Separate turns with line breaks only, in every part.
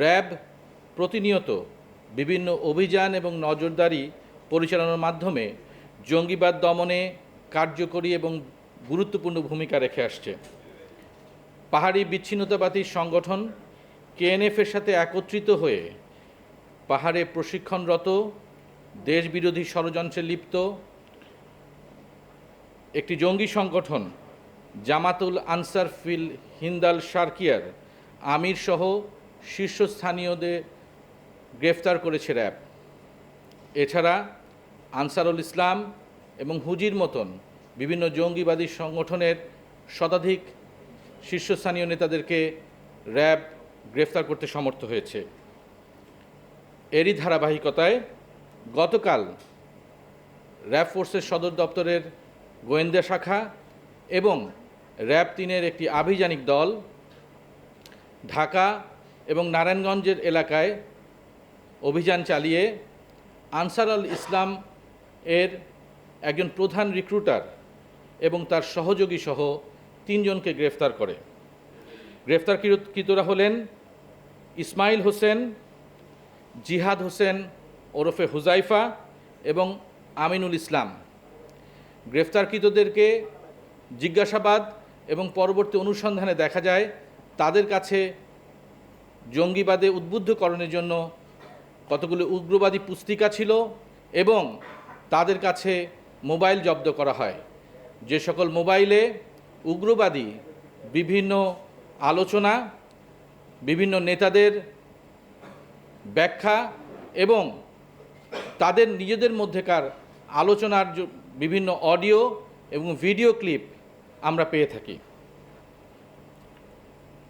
RAB প্রতিনিয়ত বিভিন্ন অভিযান এবং নজরদারি পরিচালনার মাধ্যমে জঙ্গিবাদ দমনে কার্যকরী এবং গুরুত্বপূর্ণ ভূমিকা রেখে আসছে। পাহাড়ি বিচ্ছিন্নতাবাদী সংগঠন কেএনএফের সাথে একত্রিত হয়ে পাহাড়ে প্রশিক্ষণরত, দেশবিরোধী ষড়যন্ত্রে লিপ্ত একটি জঙ্গি সংগঠন জামাতুল আনসার ফিল হিন্দাল সার্কিয়ার আমির সহ শীর্ষস্থানীয়দের গ্রেফতার করেছে র্যাব। এছাড়া আনসারুল ইসলাম এবং হুজির মতন বিভিন্ন জঙ্গিবাদী সংগঠনের শতাধিক শীর্ষস্থানীয় নেতাদেরকে র্যাব গ্রেফতার করতে সমর্থ হয়েছে। এরই ধারাবাহিকতায় গতকাল র্যাব ফোর্সের সদর দপ্তরের গোয়েন্দা শাখা এবং র্যাব তিনের একটি আভিযানিক দল ঢাকা এবং নারায়ণগঞ্জের এলাকায় অভিযান চালিয়ে আনসার আল ইসলাম এর একজন প্রধান রিক্রুটার এবং তার সহযোগী সহ তিনজনকে গ্রেফতার করে। গ্রেফতারকৃতরা হলেন ইসমাইল হোসেন, জিহাদ হোসেন, ওরফে হুজাইফা এবং আমিনুল ইসলাম। গ্রেফতারকৃতদেরকে জিজ্ঞাসাবাদ এবং পরবর্তী অনুসন্ধানে দেখা যায় তাদের কাছে জঙ্গিবাদে উদ্বুদ্ধকরণের জন্য কতগুলো উগ্রবাদী পুস্তিকা ছিল এবং তাদের কাছে মোবাইল জব্দ করা হয়। যে সকল মোবাইলে উগ্রবাদী বিভিন্ন আলোচনা, বিভিন্ন নেতাদের ব্যাখ্যা এবং তাদের নিজেদের মধ্যেকার আলোচনার বিভিন্ন অডিও এবং ভিডিও ক্লিপ আমরা পেয়ে থাকি।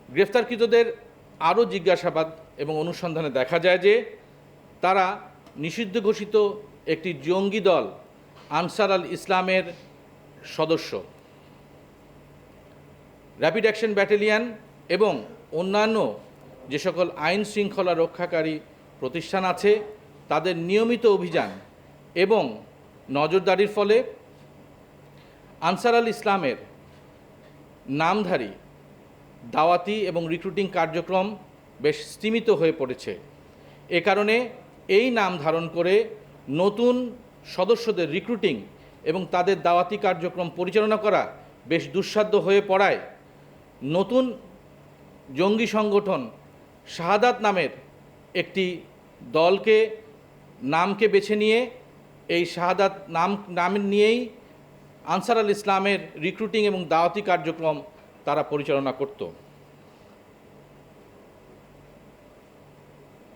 গ্রেফতারকৃতদের আরও জিজ্ঞাসাবাদ এবং অনুসন্ধানে দেখা যায় যে তারা নিষিদ্ধ ঘোষিত একটি জঙ্গি দল আনসার আল ইসলামের সদস্য। র্যাপিড অ্যাকশন ব্যাটালিয়ান এবং অন্যান্য যে সকল আইন শৃঙ্খলা রক্ষাকারী প্রতিষ্ঠান আছে, তাদের নিয়মিত অভিযান এবং নজরদারির ফলে আনসার আল ইসলামের নামধারী দাওয়াতি এবং রিক্রুটিং কার্যক্রম বেশ স্তীমিত হয়ে পড়েছে। এ কারণে এই নাম ধারণ করে নতুন সদস্যদের রিক্রুটিং এবং তাদের দাওয়াতি কার্যক্রম পরিচালনা করা বেশ দুঃসাধ্য হয়ে পড়ায়। নতুন জঙ্গি সংগঠন শাহাদাত নামের একটি দলকে, নামকে বেছে নিয়ে এই শাহাদাত নাম নাম নিয়েই আনসার আল ইসলামের রিক্রুটিং এবং দাওয়াতি কার্যক্রম তারা পরিচালনা করত।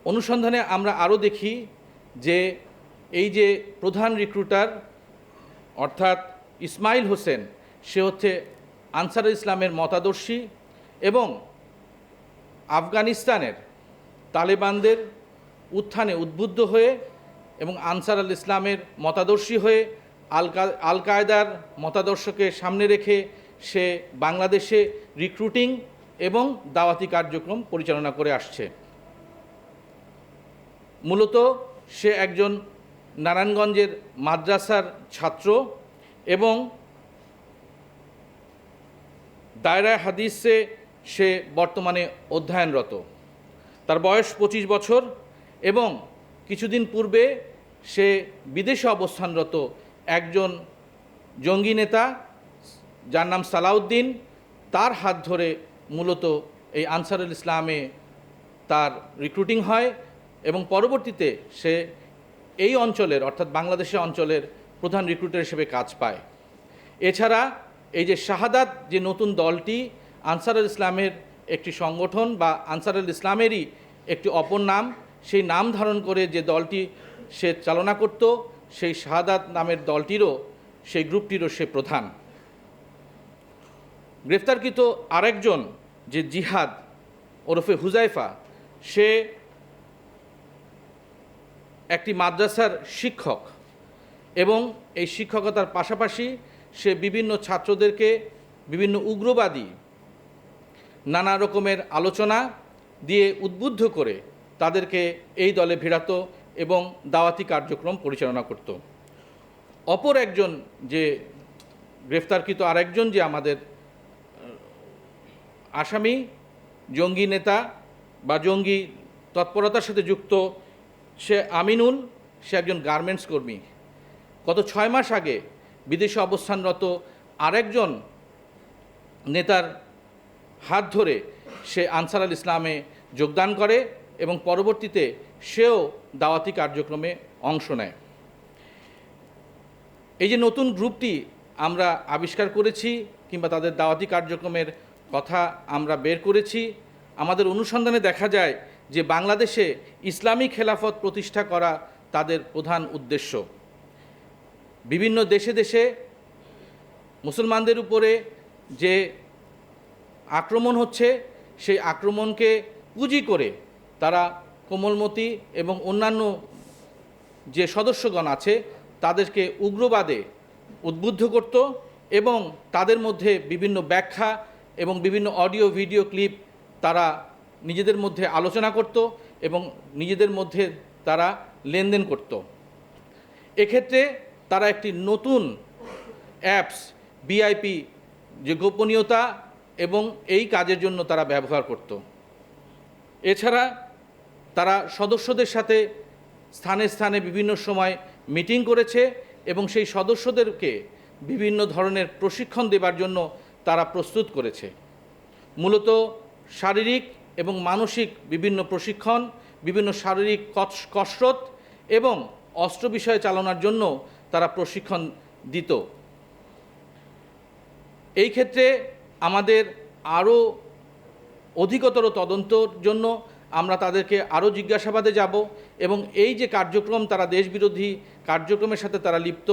অনুসন্ধানে আমরা আরও দেখি যে এই যে প্রধান রিক্রুটার অর্থাৎ ইসমাইল হোসেন, সে হচ্ছে আনসার ইসলামের মতাদর্শী এবং আফগানিস্তানের তালেবানদের উত্থানে উদ্বুদ্ধ হয়ে এবং আনসার আল ইসলামের মতাদর্শী হয়ে আল আল কায়দার মতাদর্শকে সামনে রেখে সে বাংলাদেশে রিক্রুটিং এবং দাওয়াতি কার্যক্রম পরিচালনা করে আসছে। মূলত সে একজন নারায়ণগঞ্জের মাদ্রাসার ছাত্র এবং দায়রায় হাদিসে সে বর্তমানে অধ্যয়নরত। তার বয়স পঁচিশ বছর এবং কিছুদিন পূর্বে সে বিদেশে অবস্থানরত একজন জঙ্গি নেতা যার নাম সালাউদ্দিন, তার হাত ধরে মূলত এই আনসারুল ইসলামে তার রিক্রুটিং হয় এবং পরবর্তীতে সে এই অঞ্চলের, অর্থাৎ বাংলাদেশের অঞ্চলের প্রধান রিক্রুটার হিসেবে কাজ পায়। এছাড়া এই যে শাহাদাত যে নতুন দলটি, আনসারুল ইসলামের একটি সংগঠন বা আনসারুল ইসলামেরই একটি অপর নাম, সেই নাম ধারণ করে যে দলটি সে চালনা করত, সেই শাহাদাত নামের দলটিরও, সেই গ্রুপটিরও সে প্রধান। গ্রেফতারকৃত আরেকজন যে জিহাদ ওরফে হুজাইফা, সে একটি মাদ্রাসার শিক্ষক এবং এই শিক্ষকতার পাশাপাশি সে বিভিন্ন ছাত্রদেরকে বিভিন্ন উগ্রবাদী নানা রকমের আলোচনা দিয়ে উদ্বুদ্ধ করে তাদেরকে এই দলে ভিড়াতো এবং দাওয়াতি কার্যক্রম পরিচালনা করত। অপর একজন যে গ্রেফতারকৃত আরেকজন যে আমাদের আসামি, জঙ্গি নেতা বা জঙ্গি তৎপরতার সাথে যুক্ত সে আমিনুল, সে একজন গার্মেন্টস কর্মী। গত ছয় মাস আগে বিদেশে অবস্থানরত আরেকজন নেতার হাত ধরে সে আনসার আল ইসলামে যোগদান করে এবং পরবর্তীতে সেও দাওয়াতি কার্যক্রমে অংশ নেয়। এই যে নতুন গ্রুপটি আমরা আবিষ্কার করেছি কিংবা তাদের দাওয়াতি কার্যক্রমের কথা আমরা বের করেছি। আমাদের অনুসন্ধানে দেখা যায় যে বাংলাদেশে ইসলামী খেলাফত প্রতিষ্ঠা করা তাদের প্রধান উদ্দেশ্য। বিভিন্ন দেশে দেশে মুসলমানদের উপরে যে আক্রমণ হচ্ছে, সেই আক্রমণকে পুঁজি করে তারা কোমলমতি এবং অন্যান্য যে সদস্যগণ আছে, তাদেরকে উগ্রবাদে উদ্বুদ্ধ করত এবং তাদের মধ্যে বিভিন্ন ব্যাখ্যা এবং বিভিন্ন অডিও, ভিডিও ক্লিপ তারা নিজেদের মধ্যে আলোচনা করত এবং নিজেদের মধ্যে তারা লেনদেন করত। এক্ষেত্রে তারা একটি নতুন অ্যাপস বিআইপি যে গোপনীয়তা এবং এই কাজের জন্য তারা ব্যবহার করত। এছাড়া তারা সদস্যদের সাথে স্থানে স্থানে বিভিন্ন সময় মিটিং করেছে এবং সেই সদস্যদেরকে বিভিন্ন ধরনের প্রশিক্ষণ দেবার জন্য তারা প্রস্তুত করেছে। মূলত শারীরিক এবং মানসিক বিভিন্ন প্রশিক্ষণ, বিভিন্ন শারীরিক কসরত এবং অস্ত্র বিষয়ে চালনার জন্য তারা প্রশিক্ষণ দিত। এই ক্ষেত্রে আমাদের আরও অধিকতর তদন্তর জন্য আমরা তাদেরকে আরও জিজ্ঞাসাবাদে যাব এবং এই যে কার্যক্রম তারা দেশবিরোধী কার্যক্রমের সাথে তারা লিপ্ত,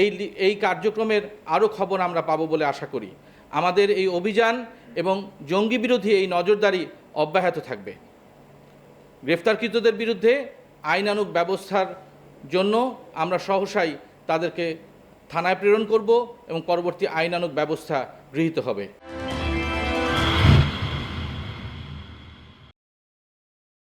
এই এই কার্যক্রমের আরও খবর আমরা পাবো বলে আশা করি। আমাদের এই অভিযান এবং জঙ্গি বিরোধী এই নজরদারি অব্যাহত থাকবে। গ্রেফতারকৃতদের বিরুদ্ধে আইনানুক ব্যবস্থার জন্য আমরা সহসাই তাদেরকে থানায় প্রেরণ করব এবং পরবর্তী আইনানুক ব্যবস্থা গৃহীত হবে।